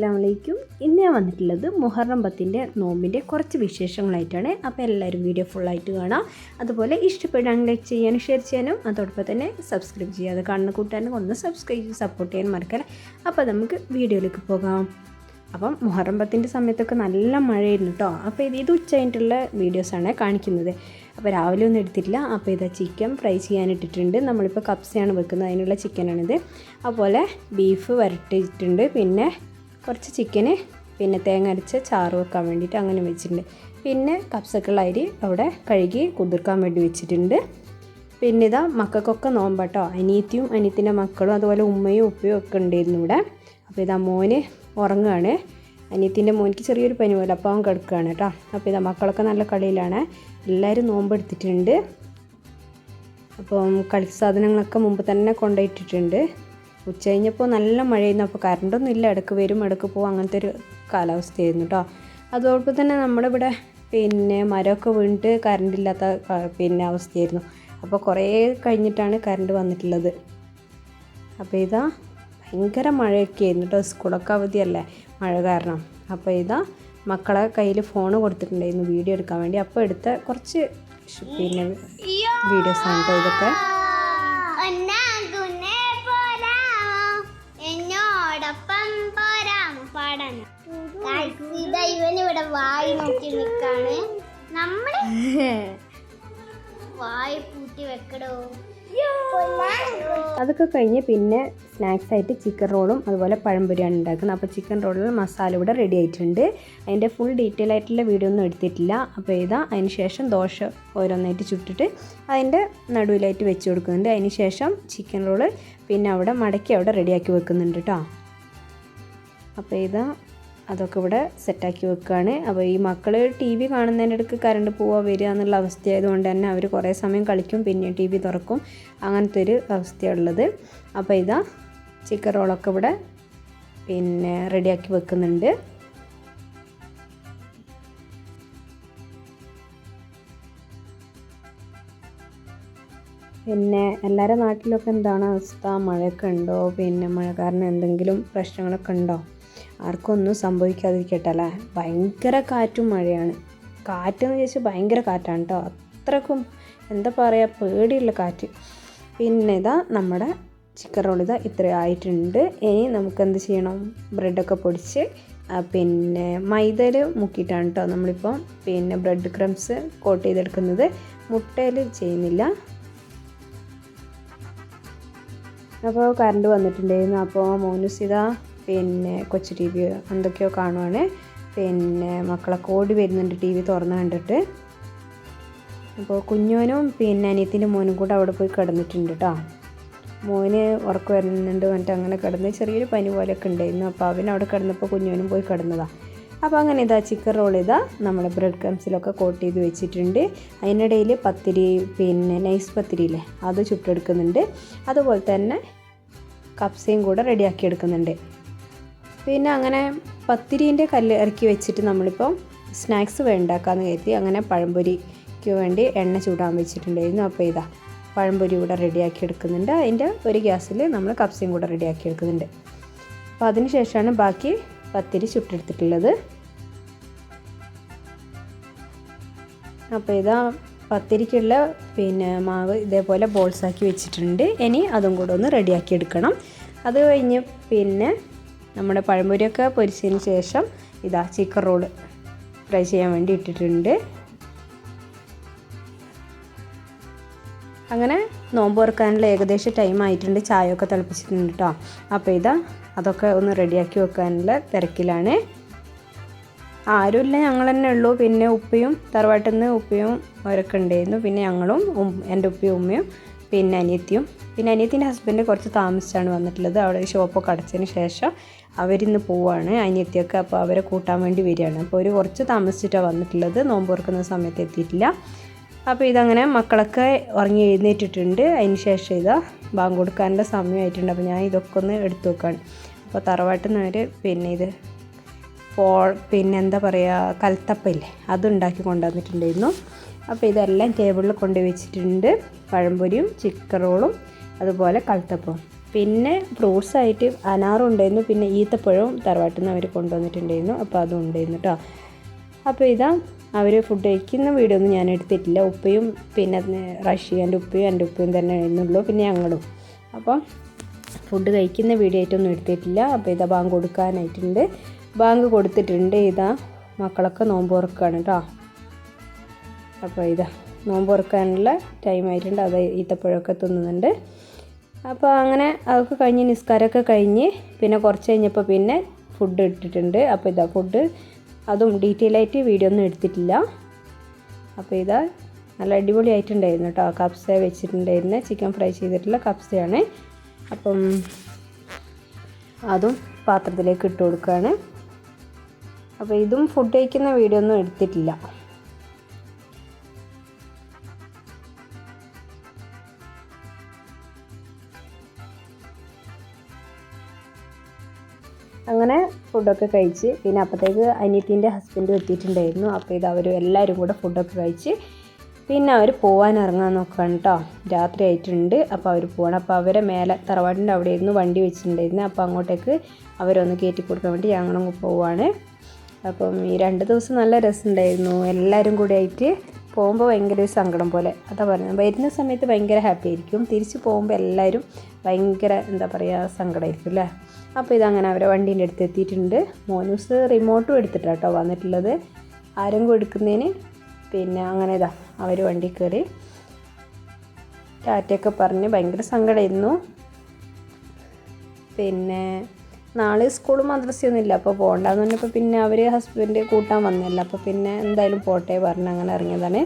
അസ്സാം വലൈക്കും ഇന്ന് ഞാൻ വന്നിട്ടുള്ളത് മുഹറം പത്തിന്റെ നോമ്പിന്റെ കുറച്ച് വിശേഷങ്ങളായിട്ടാണ്. അപ്പോൾ എല്ലാവരും വീഡിയോ ഫുള്ളായിട്ട് കാണാം. അതുപോലെ ഇഷ്ടപ്പെടുകയാണെങ്കിൽ ലൈക്ക് ചെയ്യാനും ഷെയർ ചെയ്യാനും അതോടൊപ്പം തന്നെ സബ്സ്ക്രൈബ് ചെയ്യാതെ കാണുന്ന കൂട്ടാനും ഒന്ന് സബ്സ്ക്രൈബ് ചെയ്ത് സപ്പോർട്ട് ചെയ്യാൻ മറക്കല്ല. അപ്പോൾ നമുക്ക് വീഡിയോയിലേക്ക് പോകാം. അപ്പം മുഹറം പത്തിന്റെ സമയത്തൊക്കെ നല്ല മഴയായിരുന്നു കേട്ടോ അപ്പോൾ ഇത് ഇത് ഉച്ച കഴിഞ്ഞിട്ടുള്ള വീഡിയോസാണ് കാണിക്കുന്നത്. അപ്പോൾ രാവിലെ ഒന്നും എടുത്തിട്ടില്ല. അപ്പോൾ ഇതാ ചിക്കൻ ഫ്രൈ ചെയ്യാനിട്ടിട്ടുണ്ട് നമ്മളിപ്പോൾ കപ്സയാണ് വെക്കുന്നത്. അതിനുള്ള ചിക്കനാണിത് അതുപോലെ ബീഫ് വരട്ടിയിട്ടുണ്ട്. പിന്നെ കുറച്ച് ചിക്കന് പിന്നെ തേങ്ങ അരച്ച് ചാറ് വെക്കാൻ വേണ്ടിയിട്ട് അങ്ങനെ വെച്ചിട്ടുണ്ട്. പിന്നെ കപ്സക്കുള്ള അരി അവിടെ കഴുകി കുതിർക്കാൻ വേണ്ടി വെച്ചിട്ടുണ്ട്. പിന്നെ ഇതാ മക്കൾക്കൊക്കെ നോമ്പാട്ടോ. അനിയത്തിയും അനിയത്തിന്റെ മക്കളും അതുപോലെ ഉമ്മയും ഉപ്പയും ഒക്കെ ഉണ്ടായിരുന്നു ഇവിടെ. അപ്പോൾ ഇതാ മോന് ഉറങ്ങുകയാണ് അനിയത്തിന്റെ മോനിക്ക് ചെറിയൊരു പനി പോലെ അപ്പോൾ അവൻ കിടക്കുകയാണ് കേട്ടോ. അപ്പോൾ ഇതാ മക്കളൊക്കെ നല്ല കളിയിലാണ്. എല്ലാവരും നോമ്പെടുത്തിട്ടുണ്ട് അപ്പം കളി സാധനങ്ങളൊക്കെ മുമ്പ് തന്നെ കൊണ്ടുപോയിട്ടിട്ടുണ്ട്. ഉച്ച കഴിഞ്ഞപ്പോൾ നല്ല മഴയായിരുന്നു. അപ്പോൾ കറണ്ടൊന്നും ഇല്ല. ഇടയ്ക്ക് വരും ഇടയ്ക്ക് പോകും അങ്ങനത്തെ ഒരു കാലാവസ്ഥയായിരുന്നു കേട്ടോ. അതോടൊപ്പം തന്നെ നമ്മുടെ ഇവിടെ പിന്നെ മരമൊക്കെ വീണിട്ട് കറണ്ട് ഇല്ലാത്ത പിന്നെ അവസ്ഥയായിരുന്നു. അപ്പോൾ കുറേ കഴിഞ്ഞിട്ടാണ് കറണ്ട് വന്നിട്ടുള്ളത്. അപ്പോൾ ഇതാ ഭയങ്കര മഴയൊക്കെ ആയിരുന്നു കേട്ടോ. സ്കൂളൊക്കെ അവധിയല്ലേ മഴ കാരണം. അപ്പോൾ ഇതാ മക്കളെ കയ്യിൽ ഫോൺ കൊടുത്തിട്ടുണ്ടായിരുന്നു വീഡിയോ എടുക്കാൻ വേണ്ടി. അപ്പോൾ എടുത്ത കുറച്ച് പിന്നെ വീഡിയോസാണ് കേട്ടോ ഇതൊക്കെ. ഇവിടെ വായി നോക്കി നിൽക്കാണ് നമ്മുടെ വായി പൂട്ടി വെക്കടോ. അതൊക്കെ കഴിഞ്ഞ് പിന്നെ സ്നാക്സ് ആയിട്ട് ചിക്കൻ റോളും അതുപോലെ പഴംപൊരിയാണ് ഉണ്ടാക്കുന്നത്. അപ്പോൾ ചിക്കൻ റോളിൽ മസാല ഇവിടെ റെഡി ആയിട്ടുണ്ട്. അതിന്റെ ഫുൾ ഡീറ്റെയിൽ ആയിട്ടുള്ള വീഡിയോ ഒന്നും എടുത്തിട്ടില്ല. അപ്പോൾ ഇതാ അതിന് ശേഷം ദോശ ഓരോന്നായിട്ട് ചുട്ടിട്ട് അതിന്റെ നടുവിലായിട്ട് വെച്ച് കൊടുക്കുന്നുണ്ട്. അതിന് ശേഷം ചിക്കൻ റോൾ പിന്നെ അവിടെ മടക്കി അവിടെ റെഡിയാക്കി വെക്കുന്നുണ്ട് കേട്ടോ അപ്പോൾ ഇതാ അതൊക്കെ ഇവിടെ സെറ്റാക്കി വെക്കുകയാണ്. അപ്പോൾ ഈ മക്കൾ ടി വി കാണുന്നതിന്റെ ഇടയ്ക്ക് കറണ്ട് പോവുക വരിക എന്നുള്ള അവസ്ഥയായതുകൊണ്ട് തന്നെ അവർ കുറേ സമയം കളിക്കും പിന്നെ ടി വി തുറക്കും. അങ്ങനത്തെ ഒരു അവസ്ഥയുള്ളത് അപ്പോൾ ഇതാ ചിക്കൻ റോളൊക്കെ ഇവിടെ പിന്നെ റെഡിയാക്കി വെക്കുന്നുണ്ട്. പിന്നെ എല്ലാവരുടെ നാട്ടിലൊക്കെ എന്താണ് അവസ്ഥ? മഴയൊക്കെ ഉണ്ടോ? പിന്നെ മഴ കാരണം എന്തെങ്കിലും പ്രശ്നങ്ങളൊക്കെ ഉണ്ടോ? ആർക്കും ഒന്നും സംഭവിക്കാതിരിക്കട്ടെ അല്ലേ ഭയങ്കര കാറ്റും മഴയാണ്. കാറ്റെന്ന് ചോദിച്ചാൽ ഭയങ്കര കാറ്റാണ് കേട്ടോ അത്രക്കും എന്താ പറയുക പേടിയുള്ള കാറ്റ്. പിന്നെ ഇതാ നമ്മുടെ ചിക്കൻ റോൾ ഇതാ ഇത്ര ആയിട്ടുണ്ട്. ഇനി നമുക്ക് എന്ത് ചെയ്യണം? ബ്രെഡൊക്കെ പൊടിച്ച് പിന്നെ മൈദയിൽ മുക്കിയിട്ടാണ് കേട്ടോ നമ്മളിപ്പോൾ പിന്നെ ബ്രെഡ് ക്രംസ് കോട്ട് ചെയ്തെടുക്കുന്നത്. മുട്ടയിൽ ചെയ്യുന്നില്ല. അപ്പോൾ കറണ്ട് വന്നിട്ടുണ്ടായിരുന്നു. അപ്പോൾ മോനുസിത പിന്നെ കൊച്ചു ടി വി എന്തൊക്കെയോ കാണുവാണ്. പിന്നെ മക്കളൊക്കെ കോടി വരുന്നുണ്ട് ടി വി തുറന്ന് കണ്ടിട്ട്. അപ്പോൾ കുഞ്ഞോനും പിന്നെ അനിയത്തിന്റെ മോനും കൂടെ അവിടെ പോയി കിടന്നിട്ടുണ്ട് കേട്ടോ മോന് ഉറക്കം വരുന്നുണ്ട് എന്നിട്ട് അങ്ങനെ കിടന്ന് ചെറിയൊരു പനി പോലെയൊക്കെ ഉണ്ടായിരുന്നു. അപ്പോൾ അവൻ അവിടെ കിടന്നപ്പോൾ കുഞ്ഞോനും പോയി കിടന്നതാണ് അപ്പോൾ അങ്ങനെ ഇതാ ചിക്കൻ റോൾ ഇതാ നമ്മുടെ ബ്രെഡ് ക്രംസിലൊക്കെ കോട്ട് ചെയ്ത് വെച്ചിട്ടുണ്ട്. അതിനിടയിൽ പത്തിരി പിന്നെ നൈസ് പത്തിരിയില്ലേ അത് ചുട്ടെടുക്കുന്നുണ്ട്. അതുപോലെ തന്നെ കപ്സയും കൂടെ റെഡിയാക്കി എടുക്കുന്നുണ്ട്. പിന്നെ അങ്ങനെ പത്തിരീന്റെ കല്ല് ഇറക്കി വെച്ചിട്ട് നമ്മളിപ്പോൾ സ്നാക്സ് ഉണ്ടാക്കാമെന്ന് കരുതി അങ്ങനെ പഴംപൊരിക്ക് വേണ്ടി എണ്ണ ചൂടാൻ വെച്ചിട്ടുണ്ടായിരുന്നു. അപ്പോൾ ഇതാ പഴംപൊരി കൂടെ റെഡിയാക്കി എടുക്കുന്നുണ്ട്. അതിന്റെ ഒരു ഗ്യാസിൽ നമ്മൾ കപ്സയും കൂടെ റെഡിയാക്കി എടുക്കുന്നുണ്ട്. അപ്പോൾ അതിന് ശേഷമാണ് ബാക്കി പത്തിരി ചുട്ടെടുത്തിട്ടുള്ളത്. അപ്പോൾ ഇതാ പത്തിരിക്കുള്ള പിന്നെ മാവ് ഇതേപോലെ ബോൾസാക്കി വെച്ചിട്ടുണ്ട്. ഇനി അതും കൂടെ ഒന്ന് റെഡിയാക്കി എടുക്കണം. അത് കഴിഞ്ഞ് പിന്നെ നമ്മുടെ പഴംപൊരിയൊക്കെ പൊരിച്ചതിന് ശേഷം ഇതാ ചിക്കൻ റോൾ ഫ്രൈ ചെയ്യാൻ വേണ്ടി ഇട്ടിട്ടുണ്ട്. അങ്ങനെ നോമ്പ് ഓർക്കാനുള്ള ഏകദേശം ടൈം ആയിട്ടുണ്ട്. ചായയൊക്കെ തിളപ്പിച്ചിട്ടുണ്ട് കേട്ടോ അപ്പോൾ ഇതാ അതൊക്കെ ഒന്ന് റെഡിയാക്കി വെക്കാനുള്ള തിരക്കിലാണ്. ആരുമില്ല ഞങ്ങൾ തന്നെ ഉള്ളൂ. പിന്നെ ഉപ്പയും തറവാട്ടിൽ നിന്ന് ഉപ്പയും അവരൊക്കെ ഉണ്ടായിരുന്നു. പിന്നെ ഞങ്ങളും എന്റെ ഉപ്പയും ഉമ്മയും പിന്നെ അനിയത്തിയും. പിന്നെ അനിയത്തിന്റെ ഹസ്ബൻഡ് കുറച്ച് താമസിച്ചാണ് വന്നിട്ടുള്ളത്. അവിടെ ഷോപ്പൊക്കെ അടച്ചതിന് ശേഷം അവരിന്ന് പോവാണ് അനിയത്തിയൊക്കെ അപ്പോൾ അവരെ കൂട്ടാൻ വേണ്ടി വരികയാണ്. അപ്പോൾ ഒരു കുറച്ച് താമസിച്ചിട്ടാണ് വന്നിട്ടുള്ളത്. നോമ്പ് തുറക്കുന്ന സമയത്ത് എത്തിയിട്ടില്ല. അപ്പോൾ ഇതങ്ങനെ മക്കളൊക്കെ ഉറങ്ങി എഴുന്നേറ്റിട്ടുണ്ട്. അതിന് ശേഷം ഇതാ ബാങ്ക് കൊടുക്കാനുള്ള സമയമായിട്ടുണ്ട്. അപ്പോൾ ഞാൻ ഇതൊക്കെ ഒന്ന് എടുത്തു വെക്കാണ് അപ്പോൾ തറവാട്ടിൽ നിന്ന് അവർ പിന്നെ ഇത് പോൾ പിന്നെ എന്താ പറയുക കൽത്തപ്പയില്ലേ അതുണ്ടാക്കി കൊണ്ടുവന്നിട്ടുണ്ടായിരുന്നു. അപ്പോൾ ഇതെല്ലാം ടേബിളിൽ കൊണ്ടുവച്ചിട്ടുണ്ട് പഴംപൊരിയും ചിക്കൻ റോളും അതുപോലെ കൽത്തപ്പവും പിന്നെ ഫ്രൂട്ട്സ് ആയിട്ട് അനാറും ഉണ്ടായിരുന്നു. പിന്നെ ഈത്തപ്പഴവും തറവാട്ടിൽ നിന്ന് അവർ കൊണ്ടുവന്നിട്ടുണ്ടായിരുന്നു. അപ്പോൾ അതും ഉണ്ടായിരുന്നു കേട്ടോ അപ്പോൾ ഇതാ അവർ ഫുഡ് കഴിക്കുന്ന വീഡിയോ ഒന്നും ഞാൻ എടുത്തിട്ടില്ല. ഉപ്പയും പിന്നെ റഷ്യന്റെ ഉപ്പയും എന്റെ ഉപ്പയും തന്നെ ആയിരുന്നുള്ളൂ. പിന്നെ ഞങ്ങളും. അപ്പോൾ ഫുഡ് കഴിക്കുന്ന വീഡിയോ ആയിട്ടൊന്നും എടുത്തിട്ടില്ല. അപ്പോൾ ഇതാ ബാങ്ക് കൊടുക്കാനായിട്ടുണ്ട്. ബാങ്ക് കൊടുത്തിട്ടുണ്ട്. ഇതാ മക്കളൊക്കെ നോമ്പ് തുറക്കുകയാണ് കേട്ടോ അപ്പോൾ ഇതാ നോമ്പ് തുറക്കാനുള്ള ടൈം ആയിട്ടുണ്ട്. അത് ഈത്തപ്പഴമൊക്കെ തിന്നുന്നുണ്ട്. അപ്പോൾ അങ്ങനെ അതൊക്കെ കഴിഞ്ഞ് നിസ്കാരമൊക്കെ കഴിഞ്ഞ് പിന്നെ കുറച്ച് കഴിഞ്ഞപ്പോൾ പിന്നെ ഫുഡ് ഇട്ടിട്ടുണ്ട്. അപ്പോൾ ഇതാ ഫുഡ് അതും ഡീറ്റെയിൽ ആയിട്ട് വീഡിയോ ഒന്നും എടുത്തിട്ടില്ല. അപ്പോൾ ഇതാ നല്ല അടിപൊളിയായിട്ടുണ്ടായിരുന്നു കേട്ടോ. കപ്സ വെച്ചിട്ടുണ്ടായിരുന്നു. ചിക്കൻ ഫ്രൈ ചെയ്തിട്ടുള്ള കപ്സയാണ് അപ്പം അതും പാത്രത്തിലേക്ക് ഇട്ട് കൊടുക്കുകയാണ്. അപ്പോൾ ഇതും ഫുഡ് കഴിക്കുന്ന വീഡിയോ ഒന്നും എടുത്തിട്ടില്ല. അങ്ങനെ ഫുഡൊക്കെ കഴിച്ച് പിന്നെ അപ്പോഴത്തേക്ക് അനിയത്തിന്റെ ഹസ്ബൻഡ് എത്തിയിട്ടുണ്ടായിരുന്നു. അപ്പോൾ ഇത് അവർ എല്ലാവരും കൂടെ ഫുഡൊക്കെ കഴിച്ച് പിന്നെ അവർ പോകാൻ ഇറങ്ങാൻ നോക്കുകയാണ് കേട്ടോ രാത്രി ആയിട്ടുണ്ട്. അപ്പോൾ അവർ പോകണം അപ്പോൾ അവരെ മേലെ തറവാടിന്റെ അവിടെ ഇരുന്ന് വണ്ടി വെച്ചിട്ടുണ്ടായിരുന്നു. അപ്പോൾ അങ്ങോട്ടേക്ക് അവരൊന്ന് കയറ്റി കൊടുക്കാൻ വേണ്ടി ഞങ്ങളങ്ങ് പോവാണ്. അപ്പം ഈ രണ്ട് ദിവസം നല്ല രസമുണ്ടായിരുന്നു. എല്ലാവരും കൂടി ആയിട്ട് പോകുമ്പോൾ ഭയങ്കര ഒരു സങ്കടം പോലെ. അതാ പറയുന്നത് വരുന്ന സമയത്ത് ഭയങ്കര ഹാപ്പി ആയിരിക്കും. തിരിച്ച് പോകുമ്പോൾ എല്ലാവരും ഭയങ്കര എന്താ പറയുക സങ്കടമായിരിക്കും അല്ലേ അപ്പോൾ ഇതങ്ങനെ അവരെ വണ്ടീന്റെ അടുത്ത് എത്തിയിട്ടുണ്ട്. മോനൂസ് റിമോട്ടും എടുത്തിട്ടാണ് കേട്ടോ വന്നിട്ടുള്ളത്. ആരും കൊടുക്കുന്നതിന് പിന്നെ അങ്ങനെ ഇതാ അവർ വണ്ടി കയറി ടാറ്റയൊക്കെ പറഞ്ഞ് ഭയങ്കര സങ്കടമായിരുന്നു പിന്നെ നാളെ സ്കൂളും മദ്രസയൊന്നും ഇല്ല. അപ്പോൾ പോകണ്ടെന്ന് പറഞ്ഞപ്പോൾ പിന്നെ അവർ ഹസ്ബൻഡ് കൂട്ടാൻ വന്നില്ല അപ്പോൾ പിന്നെ എന്തായാലും പോട്ടെ പറഞ്ഞ് അങ്ങനെ ഇറങ്ങിയതാണ്.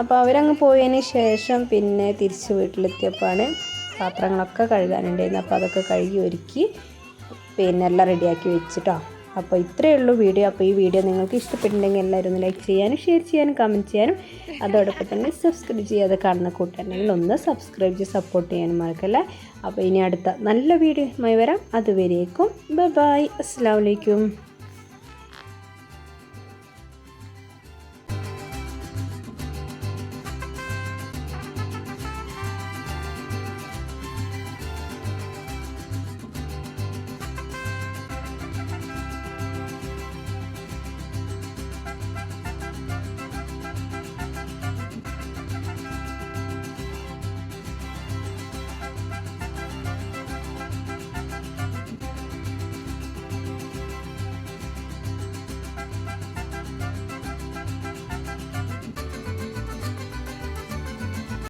അപ്പോൾ അവരങ്ങ് പോയതിന് ശേഷം പിന്നെ തിരിച്ച് വീട്ടിലെത്തിയപ്പോഴാണ് പാത്രങ്ങളൊക്കെ കഴുകാനുണ്ടായിരുന്നു. അപ്പോൾ അതൊക്കെ കഴുകി ഒരുക്കി പിന്നെ എല്ലാം റെഡിയാക്കി വെച്ചിട്ടോ. അപ്പോൾ ഇത്രയേ ഉള്ളൂ വീഡിയോ. അപ്പോൾ ഈ വീഡിയോ നിങ്ങൾക്ക് ഇഷ്ടപ്പെട്ടിട്ടുണ്ടെങ്കിൽ എല്ലാവരും ഒന്ന് ലൈക്ക് ചെയ്യാനും ഷെയർ ചെയ്യാനും കമന്റ് ചെയ്യാനും. അതോടൊപ്പം തന്നെ സബ്സ്ക്രൈബ് ചെയ്യാതെ കാണുന്ന കൂട്ടുണ്ടെങ്കിൽ ഒന്ന് സബ്സ്ക്രൈബ് ചെയ്ത് സപ്പോർട്ട് ചെയ്യാനും മറക്കല്ലേ? അപ്പോൾ ഇനി അടുത്ത നല്ല വീഡിയോയുമായി വരാം. അതുവരേക്കും. ബൈ ബൈ അസ്സാം വലൈക്കും